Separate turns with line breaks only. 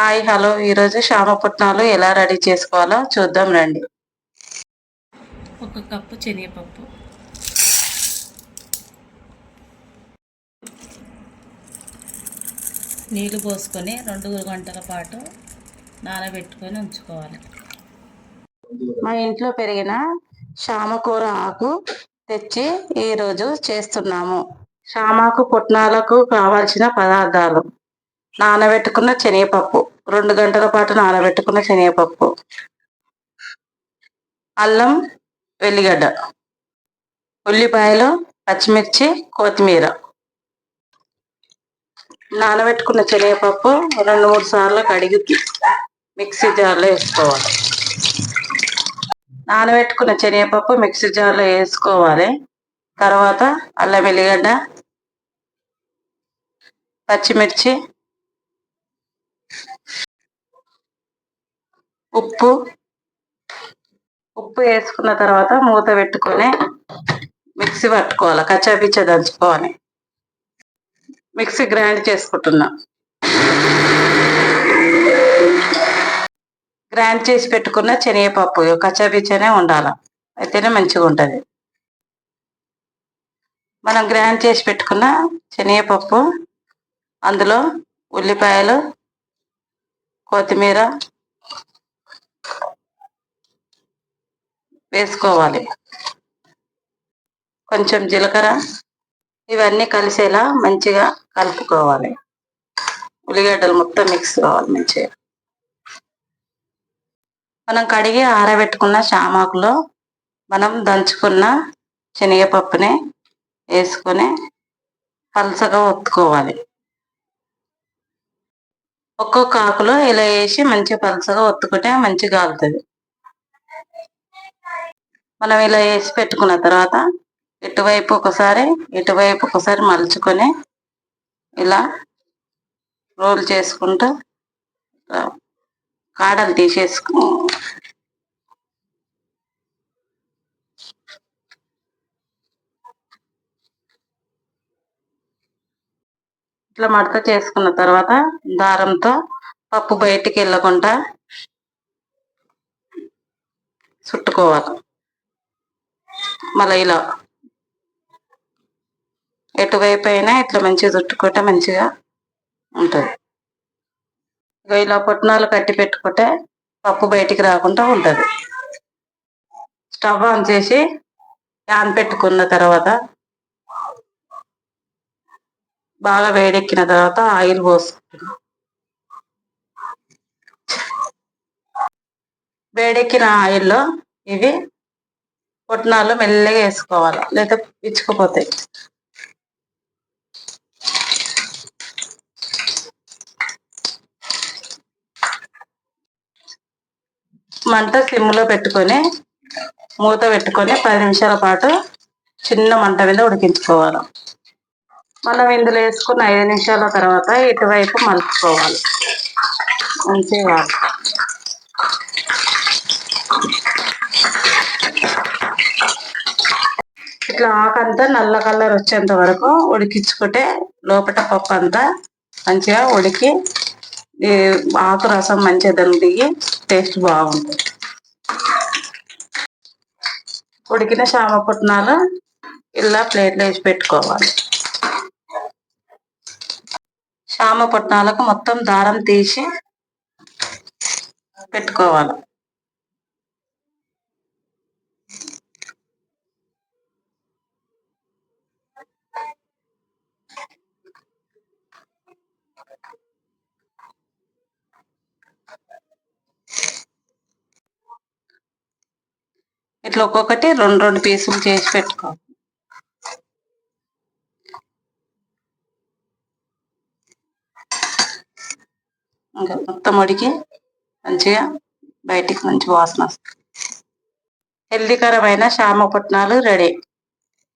Hi hello. ఈరోజు శామపుట్నాలు ఎలా ready చేసుకోవాలో చూద్దాం రండి.
ఒక కప్పు శనగపప్పు. నీళ్ళు పోసుకొని రెండు గంటల పాటు నానబెట్టుకొని ఉంచుకోవాలి.
మా ఇంట్లో పెరిగిన శామకూర ఆకు తెచ్చి ఈరోజు చేస్తున్నాము. శామాకు పుట్నాలకు కావాల్సిన పదార్థాలు. నానబెట్టుకున్న శనగపప్పు. రెండు గంటల పాటు నానబెట్టుకున్న శనగపప్పు. అల్లం వెల్లిగడ్డ. ఉల్లిపాయలు పచ్చిమిర్చి కొత్తిమీర. నానబెట్టుకున్న శనగపప్పు రెండు మూడు సార్లు కడిగి మిక్సీ జార్లో వేసుకోవాలి. నానబెట్టుకున్న శనగపప్పు మిక్సీ జార్లో వేసుకోవాలి. తర్వాత అల్లం వెల్లిగడ్డ పచ్చిమిర్చి ఉప్పు ఉప్పు వేసుకున్న తర్వాత మూత పెట్టుకొని మిక్సీ పట్టుకోవాలి. కచ్చాపిచ్చ దంచుకోవాలి. మిక్సీ గ్రైండ్ చేసుకుంటున్నా. గ్రైండ్ చేసి పెట్టుకున్న శనగపప్పు కచ్చాపిచ్చనే ఉండాలి? అయితేనే మంచిగా ఉంటుంది. మనం గ్రైండ్ చేసి పెట్టుకున్న శనగపప్పు అందులో ఉల్లిపాయలు కొత్తిమీర వేసుకోవాలి. కొంచెం జీలకర్ర ఇవన్నీ కలిసేలా మంచిగా కలుపుకోవాలి. ఉల్లిగడ్డలు మొత్తం మిక్స్ కావాలి మంచిగా. మనం కడిగి ఆరబెట్టుకున్న చామాకులో మనం దంచుకున్న శనగపప్పుని వేసుకొని పలసగా ఒత్తుకోవాలి. ఒక్కొక్క ఆకులో ఇలా వేసి మంచిగా పలసగా ఒత్తుకుంటే మంచిగా కాలుతుంది మనం ఇలా వేసి పెట్టుకున్న తర్వాత ఇటువైపు ఒకసారి ఇటువైపు ఒకసారి మలుచుకొని ఇలా రోల్ చేసుకుంటూ కాడలు తీసేసుకు ఇట్లా మడత చేసుకున్న తర్వాత దారంతో పప్పు బయటికి వెళ్ళకుండా చుట్టుకోవాలి. మళ్ళీ ఇలా ఎటువైపు అయినా ఇట్లా మంచిగా చుట్టుకుంటే మంచిగా ఉంటుంది. ఇలా పొట్నాలు కట్టి పెట్టుకుంటే పప్పు బయటికి రాకుండా ఉంటుంది. స్టవ్ ఆన్ చేసి ప్యాన్ పెట్టుకున్న తర్వాత బాగా వేడెక్కిన తర్వాత ఆయిల్ పోసుకుంటున్నాం. వేడెక్కిన ఆయిల్లో ఇవి పుట్నాలు మెల్లగా వేసుకోవాలి లేదా పిచ్చుకుపోతాయి. మంట సిమ్లో పెట్టుకొని మూత పెట్టుకొని పది నిమిషాల పాటు చిన్న మంట మీద ఉడికించుకోవాలి. మనం ఇందులో వేసుకున్న ఐదు నిమిషాల తర్వాత ఇటువైపు మలుచుకోవాలి. మంచిగా ఇట్లా ఆకంతా నల్ల కలర్ వచ్చేంత వరకు ఉడికించుకుంటే లోపల పప్పు అంతా మంచిగా ఉడికి ఆకు రసం మంచిగా దిగి టేస్ట్ బాగుంటుంది. ఉడికిన శామ పుట్నాలు ఇలా ప్లేట్లో వేసి పెట్టుకోవాలి. శామ పుట్నాలకు మొత్తం దారం తీసి పెట్టుకోవాలి. ఇట్లా ఒక్కొక్కటి రెండు రెండు పీసులు చేసి పెట్టుకో. ఇంకా మొత్తం ఉడికి మంచిగా బయటికి మంచి వాసన వస్తుంది. హెల్దీకరమైన శామ పుట్నాలు రెడీ.